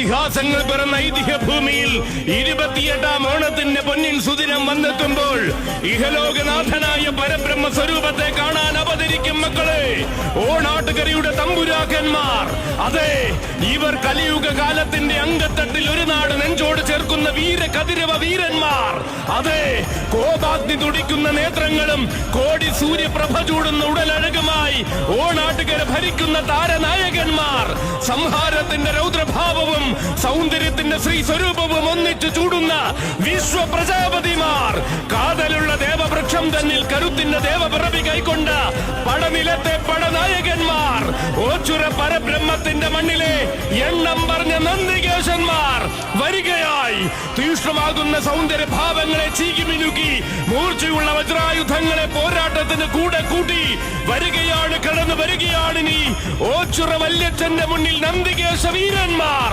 ഇതിഹാസങ്ങൾ പിറന്ന ഐതിഹ്യ ഭൂമിയിൽ ഇരുപത്തിയെട്ടാം ഓണത്തിന്റെ പൊന്നിൻ സുദിനം വന്നെത്തുമ്പോൾ ഇഹലോകനാഥനായ പരബ്രഹ്മ സ്വരൂപത്തെ കാണാൻ അവതരിക്കും മക്കളെ. ഓണാട്ടുകരയുടെ തമ്പുരാക്കന്മാർ. അതെ ഇവർ കലിയുഗ കാലത്തിന്റെ അങ്കത്തട്ടിൽ ഒരു നാട് നെഞ്ചോട് ചേർക്കുന്ന വീര കതിരവ വീരന്മാർ. അതെ കോപാഗ്നി തുടിക്കുന്ന നേത്രങ്ങളും കോടി സൂര്യപ്രഭ ചൂടുന്ന ഉടലഴകുമായി ഓണാട്ടുകര ഭരിക്കുന്ന താരനായകന്മാർ. സംഹാരത്തിന്റെ രൗദ്രഭാവവും സൗന്ദര്യത്തിന്റെ ശ്രീ സ്വരൂപവും ഒന്നിച്ചു ചൂടുന്ന വിശ്വ പ്രജാപതിമാർ. കാതലുള്ള ദേവവൃക്ഷം തന്നിൽ കരുത്തിന്റെ ദേവപിറവി കൈക്കൊണ്ട പടനിലത്തെ പടനായകന്മാർ. ഓച്ചുര പരബ്രഹ്മത്തിന്റെ മണ്ണിലെ എണ്ണം പറഞ്ഞ നന്ദികേശന്മാർ വരികയായി. തീഷ്ണമാകുന്ന സൗന്ദര്യ ഭാവങ്ങളെ ചീകിമിനുക്കി മൂർച്ചയുള്ള വജ്രായുധങ്ങളെ പോരാട്ടത്തിന് കൂടെ കൂട്ടി വരികയാണ് കടന്നു വരികയാണ് നീ ഓച്ചുറ വല്യച്ഛന്റെ മുന്നിൽ നന്ദികേശ വീരന്മാർ